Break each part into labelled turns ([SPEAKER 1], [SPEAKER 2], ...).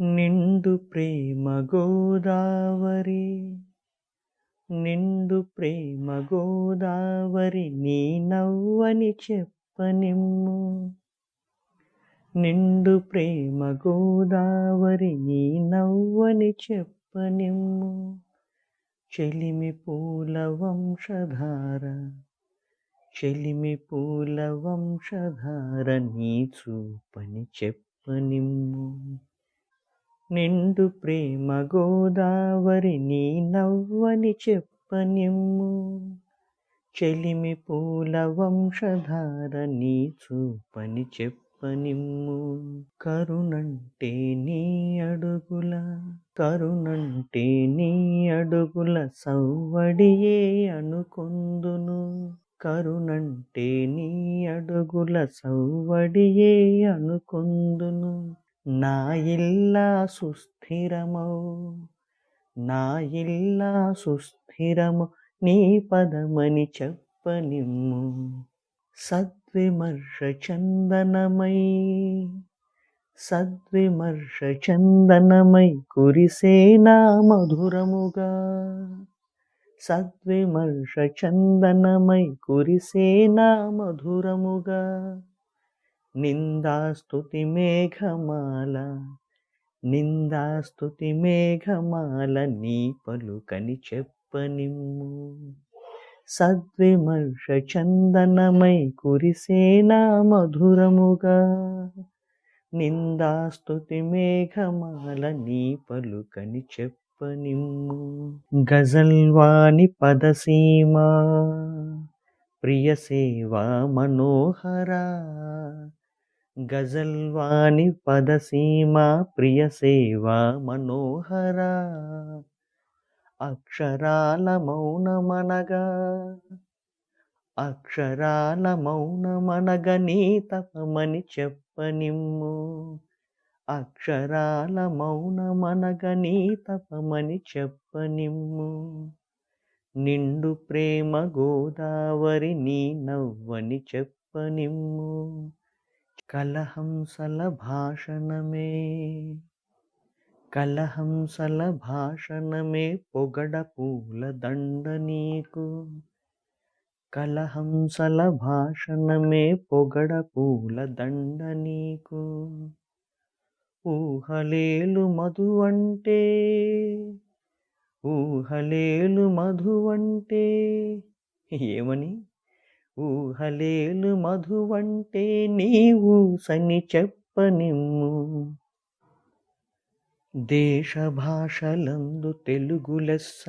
[SPEAKER 1] నిండు ప్రేమ గోదావరి నిండు ప్రేమ గోదావరి నీ నవ్వని చెప్పనిమ్ము. నిండు ప్రేమ గోదావరి నీ నవ్వని చెప్పనిమ్ము. చెలిమి పూల వంశధార చెలిమి పూల వంశధార నీ చూపని చెప్పనిమ్ము. నిండు ప్రేమ గోదావరి నీ నవ్వని చెప్పనిమ్ము. చెలిమి పూల వంశధార నీ చూపని చెప్పనిమ్ము. కరుణంటే నీ అడుగుల కరుణంటే నీ అడుగుల సవ్వడియే అనుకొందును. కరుణంటే నీ అడుగుల సవ్వడియే అనుకొందును. నా ఇల్లా సుస్థిరమౌ నా ఇల్లా సుస్థిరము నీ పదమని చెప్పనిమ్ము. సద్విమర్శ చందనమై సద్విమర్శ చందనమై కురిసేనా మధురముగా. సద్విమర్శ చందనమై కురిసేనా మధురముగా. నిందాస్తుతి మేఘమాల నిందాస్తుతి మేఘమాల నీ పలుకని చెప్పనిమ్ము. సద్విమర్ష చందనమై కురిసేనా మధురముగా నిందాస్తుతి మేఘమాల నీ పలుకని చెప్పనిమ్ము. గజల్వాణి పదసీమా ప్రియ సేవా మనోహరా గజల్వాణి పదసీమా ప్రియ సేవా మనోహర. అక్షరాల మౌనమనగా అక్షరాల మౌనమనగ నీ తపమని చెప్పనిమ్ము. అక్షరాల మౌనమనగ నీ తపమని చెప్పనిమ్ము. నిండు ప్రేమ గోదావరి నీ నవ్వని చెప్పనిమ్ము. కలహంసల భాషణమే కలహంసల భాషణమే పొగడ పూల దండ నీకు. కలహంసల భాషణమే పొగడ పూల దండ నీకు. ఊహలేలు మధు అంటే ఊహలేలు మధు అంటే ఏమని? ఊహలేలు మధువంటే నీవు సని చెప్పనిమ్ము. దేశ భాషలందు తెలుగు లెస్స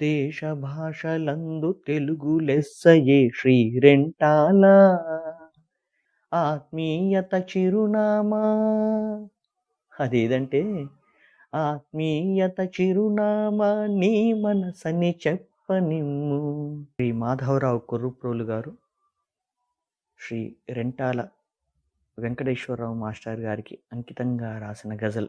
[SPEAKER 1] దేశ భాషలందు తెలుగు లెస్స ఏ శ్రీ రెంటాల ఆత్మీయత చిరునామా? అదేదంటే ఆత్మీయత చిరునామా నీ మనసని చెప్పనిమ్ము. శ్రీ మాధవరావు కొర్రుప్రోలు గారు శ్రీ రెంటాల వెంకటేశ్వరరావు మాస్టర్ గారికి అంకితంగా రాసిన గజల్.